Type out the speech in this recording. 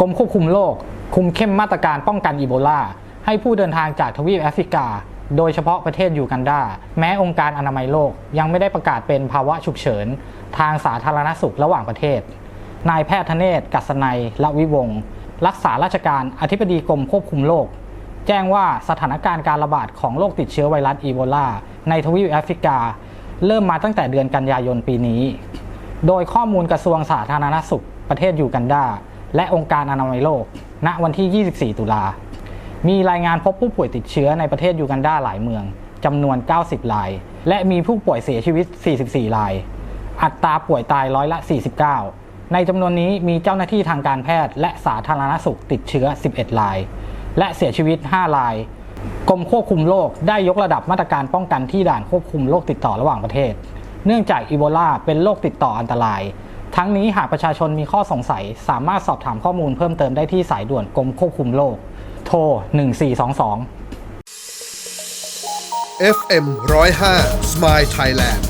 กรมควบคุมโรคคุมเข้มมาตรการป้องกันอีโบลาให้ผู้เดินทางจากทวีปแอฟริกา โดยเฉพาะประเทศยูกันดา แม้องค์การอนามัยโลกยังไม่ได้ประกาศเป็นภาวะฉุกเฉิน ทางสาธารณสุขระหว่างประเทศ นายแพทย์ธเนศกัสนัยละวิวงศ์รักษาราชการอธิบดีกรมควบคุมโรคแจ้งว่าสถานการณ์การระบาดของโรคติดเชื้อไวรัสอีโบลาในทวีปแอฟริกา เริ่มมาตั้งแต่เดือนกันยายนปีนี้ โดยข้อมูลกระทรวงสาธารณสุขประเทศยูกันดา และองค์การอนามัยโลก ณ วันที่ 24 ตุลา มีรายงานพบผู้ป่วยติดเชื้อในประเทศยูกันดาหลายเมืองจำนวน 90 ราย และมีผู้ป่วยเสียชีวิต 44 ราย อัตราป่วยตายร้อยละ 49 ในจำนวนนี้มีเจ้าหน้าที่ทางการแพทย์ และสาธารณสุขติดเชื้อ 11 ราย และเสียชีวิต 5 ราย กรมควบคุมโรคได้ยกระดับมาตรการป้องกันที่ด่านควบคุมโรคติดต่อระหว่างประเทศ เนื่องจากอีโบลาเป็นโรคติดต่ออันตราย ทั้งนี้หากประชาชนมีข้อสงสัย สามารถสอบถามข้อมูลเพิ่มเติมได้ที่สายด่วนกรมควบคุมโรคโทร 1422 FM 105 Smile Thailand